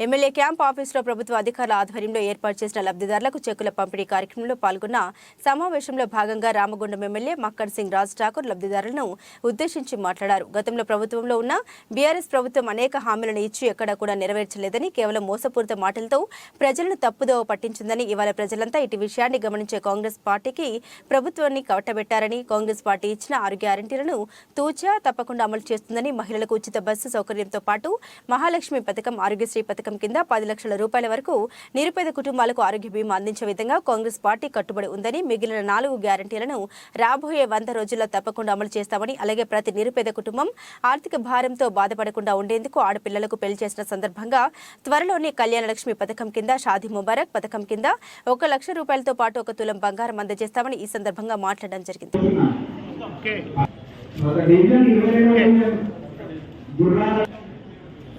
MLA camp ఆఫీసులో ప్రభుత్వ అధికారుల ఆధ్వర్యంలో ఏర్పాటు చేసిన లబ్ధిదారులకు చెక్కుల పంపిణీ కార్యక్రమంలో పాల్గొన్న సమావేశంలో భాగంగా రామగుండం ఎమ్మెల్యే మక్కడ్ సింగ్ రాజ్ ఠాకూర్ లబ్ధిదారులను ఉద్దేశించి మాట్లాడారు. గతంలో ప్రభుత్వంలో ఉన్న బీఆర్ఎస్ ప్రభుత్వం అనేక హామీలను ఇచ్చి ఎక్కడా కూడా నెరవేర్చలేదని కేవలం మోసపూరిత మాటలతో ప్రజలను తప్పుదోవ పట్టించిందని ఇవాళ ప్రజలంతా ఇటు విషయాన్ని గమనించే కాంగ్రెస్ పార్టీకి ప్రభుత్వాన్ని కవటబెట్టారని కాంగ్రెస్ పార్టీ ఇచ్చిన ఆరు గ్యారంటీలను తూచా తప్పకుండా అమలు చేస్తుందని మహిళలకు ఉచిత బస్సు సౌకర్యంతో పాటు మహాలక్ష్మి పథకం ఆరోగ్యశ్రీ పథకం కింద పది లక్షల రూపాయల వరకు నిరుపేద కుటుంబాలకు ఆరోగ్య బీమా అందించే విధంగా కాంగ్రెస్ పార్టీ కట్టుబడి ఉందని మిగిలిన నాలుగు గ్యారంటీలను రాబోయే వంద రోజుల్లో తప్పకుండా అమలు చేస్తామని అలాగే ప్రతి నిరుపేద కుటుంబం ఆర్థిక భారంతో బాధపడకుండా ఉండేందుకు ఆడపిల్లలకు పెళ్ళి చేసిన సందర్భంగా త్వరలోనే కళ్యాణ లక్ష్మి పథకం కింద షాదీ ముబారక్ పథకం కింద ఒక లక్ష రూపాయలతో పాటు ఒక తులం బంగారం అందజేస్తామని ఈ సందర్భంగా మాట్లాడడం జరిగింది.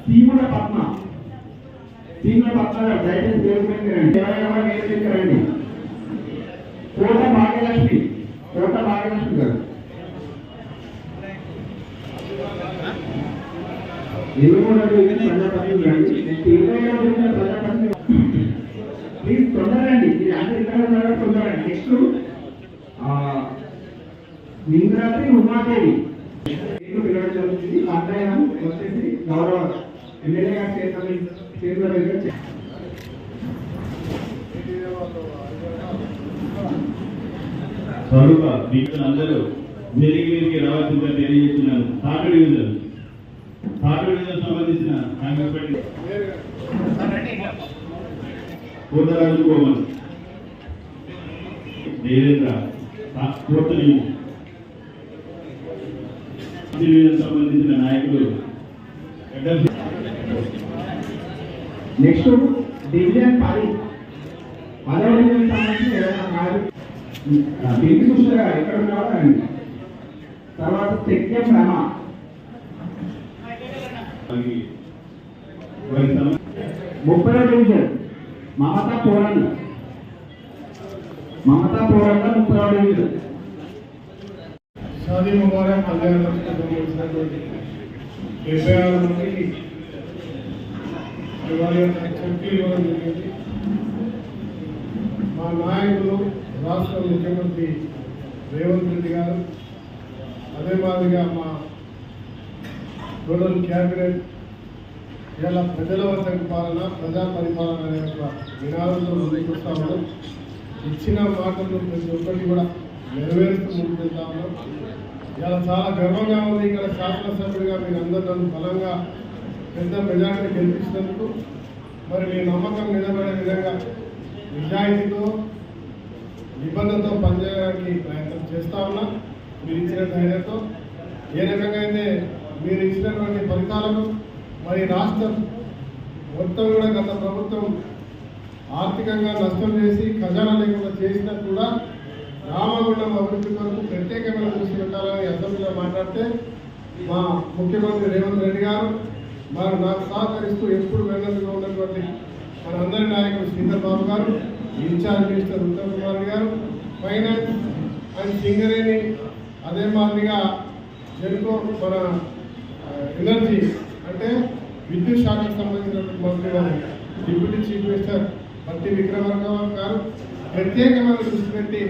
సీముల పద్మ. దీంట్లో పక్కన దయచేసి దేవుడికి ఎవరైనా కోట భాగ్యలక్ష్మి. కోట భాగ్యలక్ష్మి గారు. ప్లీజ్ తొందరండి మీరు అందరు ఇక్కడ ఉన్నారో? తొందరండి నెక్స్ట్ నింద్రాత్రి ఉమాదేవి. పిల్లలు పిలవడం జరుగుతుంది. వచ్చేసి గౌరవ ఎమ్మెల్యే గారు చేతుల స్వరూప మీకు అందరూ మీరికి మీరికి రావాల్సిందిగా తెలియజేస్తున్నాను. థర్డ్ డివిజన్ థర్డ్ డివిజన్ సంబంధించిన కాంగ్రెస్ కోటరాజు కోమల్ దేవేంద్ర ఫోర్త్ సంబంధించిన నాయకులు నెక్స్ట్ డివిజన్ పది. పదవ డివిజన్ సంబంధించి ఏదైనా కాదు. బిల్లి కృష్ణ గారు ఎక్కడ ఉన్నారో తర్వాత తెక్కెం రమ వారికి వారి ముప్పై డివిజన్. మమతా పోరన్న మమతా పోరన్న ముప్పై డివిజన్. షాదీ ముబారక్ కళ్యాణ లక్ష్మి సంబంధించినటువంటి డెబ్బై ఆరు మంది వారి యొక్క ఇవ్వడం జరిగింది మా నాయకులు రాష్ట్ర ముఖ్యమంత్రి రేవంత్ రెడ్డి గారు అదే మాదిరిగా మా రూరల్ క్యాబినెట్ ఇలా ప్రజల వద్దకు పాలన ప్రజా పరిపాలన అనే ఒక నినాదంతో ముందుకు వస్తా ఉన్నాం. ఇచ్చిన మాటలు ప్రతి ఒక్కటి కూడా నెరవేరుస్తూ ముందుకు వెళ్తా ఉన్నాం. ఇలా చాలా గర్వంగా ఉంది. ఇక్కడ శాసనసభ్యుడిగా మీరు అందరూ నన్ను బలంగా పెద్ద మెజార్టీ గెలిపించినందుకు మరి మీ నమ్మకం నిలబడే విధంగా నిజాయితీతో నిబంధనతో పనిచేయడానికి ప్రయత్నం చేస్తా ఉన్నా. మీరు ఇచ్చిన ధైర్యంతో ఏ రకంగా అయితే మీరు ఇచ్చినటువంటి ఫలితాలను మరి రాష్ట్రం మొత్తం కూడా గత ప్రభుత్వం ఆర్థికంగా నష్టం చేసి ఖజానా లేకుండా చేసినా కూడా రామగుండం అభివృద్ధి కొరకు ప్రత్యేకమైన దృష్టి పెట్టాలని అసెంబ్లీలో మాట్లాడితే మా ముఖ్యమంత్రి రేవంత్ రెడ్డి గారు వారు నాకు సహకరిస్తూ ఎప్పుడు వెన్నట్టుగా ఉన్నటువంటి మన అందరి నాయకుడు శ్రీధర్ బాబు గారు ఇన్ఛార్జ్ మినిస్టర్ ఉత్తమ్ కుమార్ గారు ఫైనాన్స్ అండ్ సింగరేణి అదే మాదిరిగా జెన్కో మన ఎనర్జీ అంటే విద్యుత్ శాఖకు సంబంధించినటువంటి మంత్రి గారు డిప్యూటీ చీఫ్ మినిస్టర్ బట్టి విక్రమార్క గారు ప్రత్యేకమైన దృష్టి పెట్టి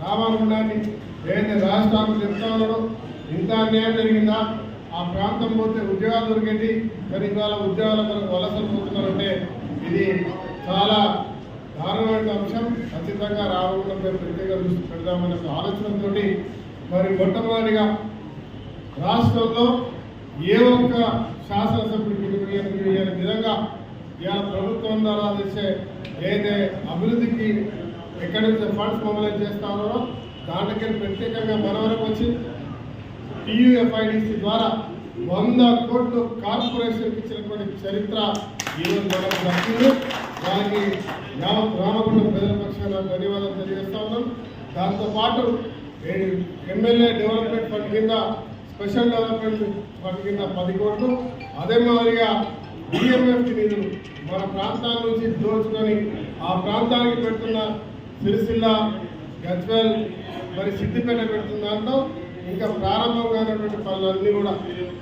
రామాగుండాన్ని ఏదైతే రాష్ట్రాలు చెప్తా ఉన్నాడో ఇంత అన్యాయం జరిగిందా? ఆ ప్రాంతం పోతే ఉద్యోగాలు దొరికేటి? కానీ ఇవాళ ఉద్యోగాల వలసలు పోతున్నారంటే ఇది చాలా దారుణమైన అంశం. ఖచ్చితంగా రామగుండంపై ప్రత్యేక దృష్టి పెడదామనే ఆలోచనతో మరి మొట్టమొదటిగా రాష్ట్రంలో ఏ ఒక్క శాసనసభ్యుడికి విధంగా ఇవాళ ప్రభుత్వం ద్వారా చేసే ఏదైతే అభివృద్ధికి ఎక్కడి నుంచి ఫండ్స్ మొబైలైజ్ చేస్తానో ఉన్నారో దాంట్లోకి ప్రత్యేకంగా మనవరకు వచ్చి టీయూఎఫ్ఐడిసి ద్వారా వంద కోట్లు కార్పొరేషన్కి ఇచ్చినటువంటి చరిత్ర ఈరోజు మనకు దక్కింది దానికి గ్రామ రామగుండం ప్రజల పక్షాన ధన్యవాదాలు తెలియజేస్తా ఉన్నాం. దాంతోపాటు ఎమ్మెల్యే డెవలప్మెంట్ ఫండ్ కింద స్పెషల్ డెవలప్మెంట్ ఫండ్ కింద పది కోట్లు. అదే మాదిరిగా డిఎంఎఫ్ నిధులు మన ప్రాంతాల నుంచి దోచుకొని ఆ ప్రాంతానికి పెడుతున్న సిరిసిల్ల గజ్వెల్ మరి సిద్దిపేట పెడుతున్న దాంట్లో ఇంకా ప్రారంభం కానటువంటి పనులన్నీ కూడా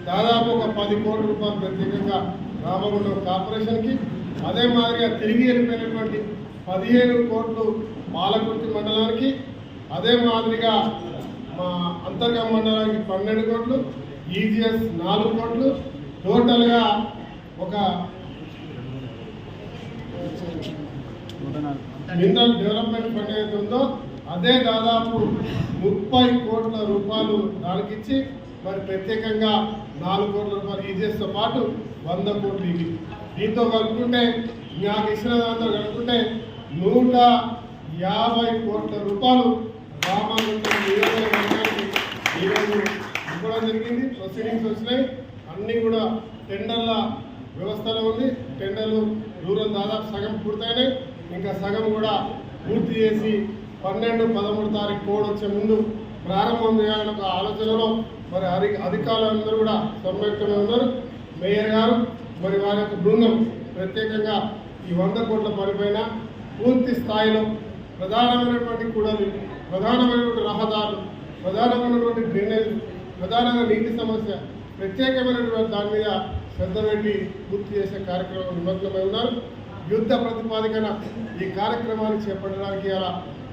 దాదాపు ఒక పది కోట్ల రూపాయలు ప్రత్యేకంగా రామగుండం కార్పొరేషన్కి. అదే మాదిరిగా తిరిగి వెళ్ళిపోయినటువంటి పదిహేను కోట్లు పాలకుర్తి మండలానికి. అదే మాదిరిగా మా అంతర్గత మండలానికి పన్నెండు కోట్లు ఈజీఎస్ నాలుగు కోట్లు. టోటల్గా ఒక మినరల్ డెవలప్మెంట్ ఫండ్ అదే దాదాపు ముప్పై కోట్ల రూపాయలు దానికిచ్చి మరి ప్రత్యేకంగా నాలుగు కోట్ల రూపాయలు ఈజీఎస్తో పాటు వంద కోట్లు ఇవి. దీంతో కలుపుకుంటే నాకు ఇచ్చిన దాంతో కలుపుకుంటే నూట యాభై కోట్ల రూపాయలు రామానందం నియోజకవర్గానికి ఈరోజు ఇవ్వడం జరిగింది. ప్రొసీడింగ్స్ వచ్చినాయి. అన్నీ కూడా టెండర్ల వ్యవస్థలో ఉంది. టెండర్లు రూరల్ దాదాపు సగం పూర్తయినాయి. ఇంకా సగం కూడా పూర్తి చేసి పన్నెండు పదమూడు తారీఖు కోడ్ వచ్చే ముందు ప్రారంభం చేయాలని ఒక ఆలోచనలో మరి అధి అధికారులందరూ కూడా సంయుక్తంగా ఉన్నారు. మేయర్ గారు మరి వారి యొక్క బృందం ప్రత్యేకంగా ఈ వంద కోట్ల పనిపైన పూర్తి స్థాయిలో ప్రధానమైనటువంటి కూడలి ప్రధానమైనటువంటి రహదారులు ప్రధానమైనటువంటి డ్రైనేజ్ ప్రధానంగా నీటి సమస్య ప్రత్యేకమైనటువంటి దాని మీద శ్రద్ధ పెట్టి పూర్తి చేసే కార్యక్రమం నిమగ్నమై ఉన్నారు. యుద్ధ ప్రతిపాదికన ఈ కార్యక్రమాన్ని చేపట్టడానికి అలా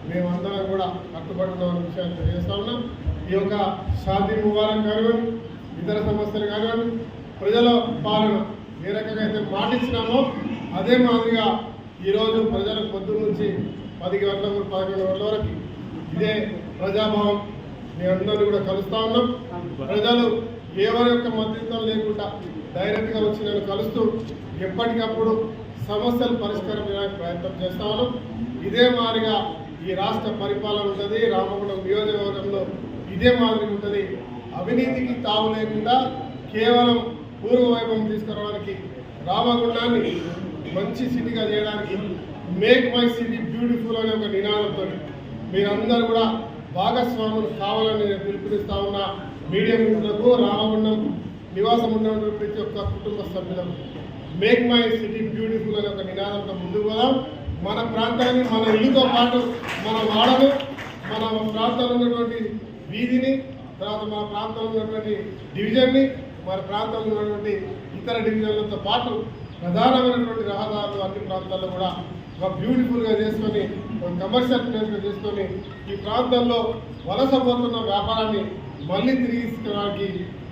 మేమందరం కూడా కట్టుబడి ఉన్నామన్న విషయాన్ని తెలియజేస్తా ఉన్నాం. ఈ యొక్క షాదీ ముబారం కానివ్వండి ఇతర సమస్యలు కానివ్వండి ప్రజల పాలన ఏ రకంగా అయితే మాటిచ్చినామో అదే మాదిరిగా ఈరోజు ప్రజల పొద్దు నుంచి పది గంటల వరకు పదకొండు గంటల వరకు ఇదే ప్రజాభావం. మీ అందరినీ కూడా కలుస్తా ఉన్నాం. ప్రజలు ఎవరి యొక్క మద్దతు లేకుండా డైరెక్ట్గా వచ్చి నేను కలుస్తూ ఎప్పటికప్పుడు సమస్యలు పరిష్కారం చేయడానికి ప్రయత్నం చేస్తా ఉన్నాం. ఇదే మాదిరిగా ఈ రాష్ట్ర పరిపాలన ఉంటుంది రామగుండం నియోజకవర్గంలో ఇదే మాదిరి ఉంటుంది. అవినీతికి తావు లేకుండా కేవలం పూర్వ వైభవం తీసుకురావడానికి రామగుండాన్ని మంచి సిటీగా చేయడానికి మేక్ మై సిటీ బ్యూటిఫుల్ అనే ఒక నినాదంతో మీరందరూ కూడా భాగస్వాములు కావాలని నేను పిలుపునిస్తా ఉన్న. మీడియా మిత్రులకు రామగుండం నివాసం ఉన్నటువంటి ప్రతి ఒక్క కుటుంబ సభ్యులకు మేక్ మై సిటీ బ్యూటిఫుల్ అనే ఒక నినాదంతో ముందుకు పోదాం. మన ప్రాంతాన్ని మన ఇల్లుతో పాటు మన వాడను మన ప్రాంతంలో ఉన్నటువంటి వీధిని తర్వాత మన ప్రాంతంలో ఉన్నటువంటి డివిజన్ని మన ప్రాంతంలో ఉన్నటువంటి ఇతర డివిజన్లతో పాటు ప్రధానమైనటువంటి రహదారులు అన్ని ప్రాంతాల్లో కూడా ఒక బ్యూటిఫుల్గా చేసుకొని ఒక కమర్షియల్ ప్లేస్గా చేసుకొని ఈ ప్రాంతాల్లో వలసపోతున్న వ్యాపారాన్ని మళ్ళీ తిరిగి తీసుకురావడానికి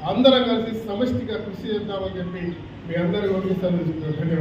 అందరం కలిసి సమష్టిగా కృషి చేద్దామని చెప్పి మీ అందరికీ ఒకేసారి ధన్యవాదాలు.